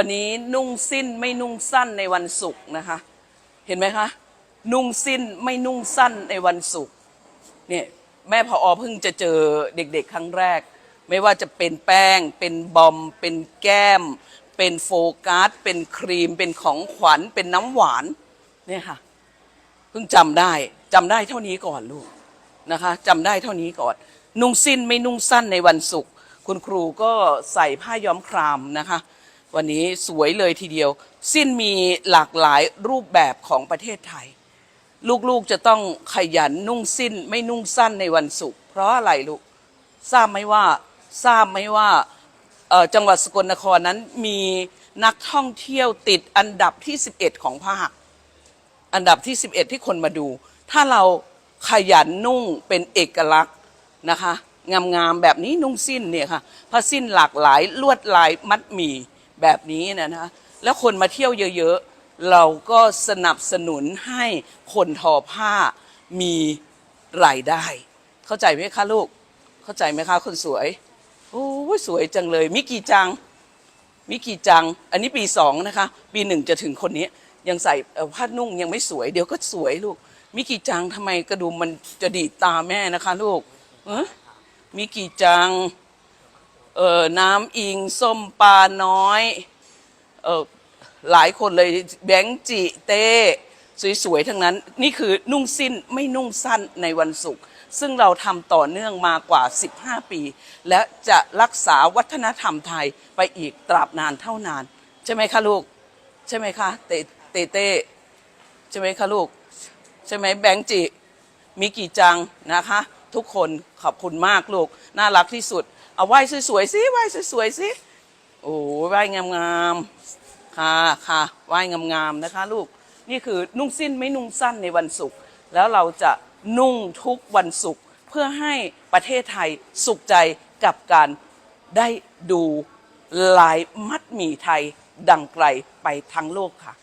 วันนี้นุ่งสิ้นไม่นุ่งสั้นในวันศุกร์นะคะ เห็นไหมคะ นุ่งสิ้นไม่นุ่งสั้นในวันศุกร์เนี่ยแม่พออเพิ่งจะเจอเด็กๆ ครั้งแรก ไม่ว่าจะเป็นแป้ง เป็นบอม เป็นแก้ม เป็นโฟกัสเป็นครีม เป็นของขวัญ เป็นน้ำหวานเนี่ยค่ะเพิ่งจำได้จำได้เท่านี้ก่อนลูกนะคะจำได้เท่านี้ก่อน นุ่งสิ้นไม่นุ่งสั้นในวันศุกร์คุณครูก็ใส่ผ้าย้อมครามนะคะ วันนี้สวยเลยทีเดียว สิ้นมีหลากหลายรูปแบบของประเทศไทย ลูกๆจะต้องขยันนุ่งสิ้นไม่นุ่งสั้นในวันศุกร์เพราะอะไรลูกทราบไหมว่าทราบไหมว่าจังหวัดสกลนครนั้นมีนักท่องเที่ยวติดอันดับที่ 11 ของภาค อันดับที่ 11 ที่คนมาดู ถ้าเราขยันนุ่งเป็นเอกลักษณ์นะคะงามๆแบบนี้นุ่งสิ้นเนี่ยค่ะผ้าสิ้นหลากหลายลวดลายมัดหมี่ แบบนี้นะนะแล้วคนมาเที่ยวเยอะๆ เราก็สนับสนุนให้คนทอผ้ามีรายได้ เข้าใจไหมคะลูก เข้าใจไหมคะคนสวย โอ้สวยจังเลยมิกี่จังมิกี่จัง อันนี้ปีสองนะคะ ปีหนึ่งจะถึงคนนี้ ยังใส่ผ้านุ่งยังไม่สวย เดี๋ยวก็สวยลูกมิกี่จังทำไมกระดุมมันจะดีดตาแม่นะคะ ลูกมิกี่จัง เออน้ำอิงส้มปลาน้อยเอ่อหลายคนเลยแบงค์จิเต้สวยๆทั้งนั้น นี่คือนุ่งสิ้นไม่นุ่งสั้นในวันศุกร์ซึ่งเราทำต่อเนื่องมากว่า 15 ปี และจะรักษาวัฒนธรรมไทยไปอีกตราบนานเท่านาน ใช่ไหมคะลูก ใช่ไหมคะเตเตเต้ใช่ไหมคะลูก ใช่ไหมแบงค์จิ มีกี่จังนะคะ ทุกคนขอบคุณมากลูก น่ารักที่สุด เอาไหว้สวยๆสิไหว้สวยๆสิโอ้ไหว้งามๆค่ะค่ะไหว้งามๆนะคะลูกนี่คือนุ่งสิ้นไม่นุ่งสั้นในวันศุกร์แล้วเราจะนุ่งทุกวันศุกร์เพื่อให้ประเทศไทยสุขใจกับการได้ดูลายมัดหมี่ไทยดังไกลไปทั้งโลกค่ะ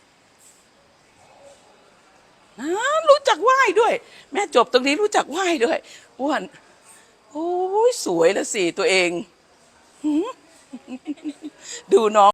นะรู้จักไหว้ด้วย แม่จบตรงนี้รู้จักไหว้ด้วยอ้วนโอ้ สวยแล้วสิตัวเอง ดูน้อง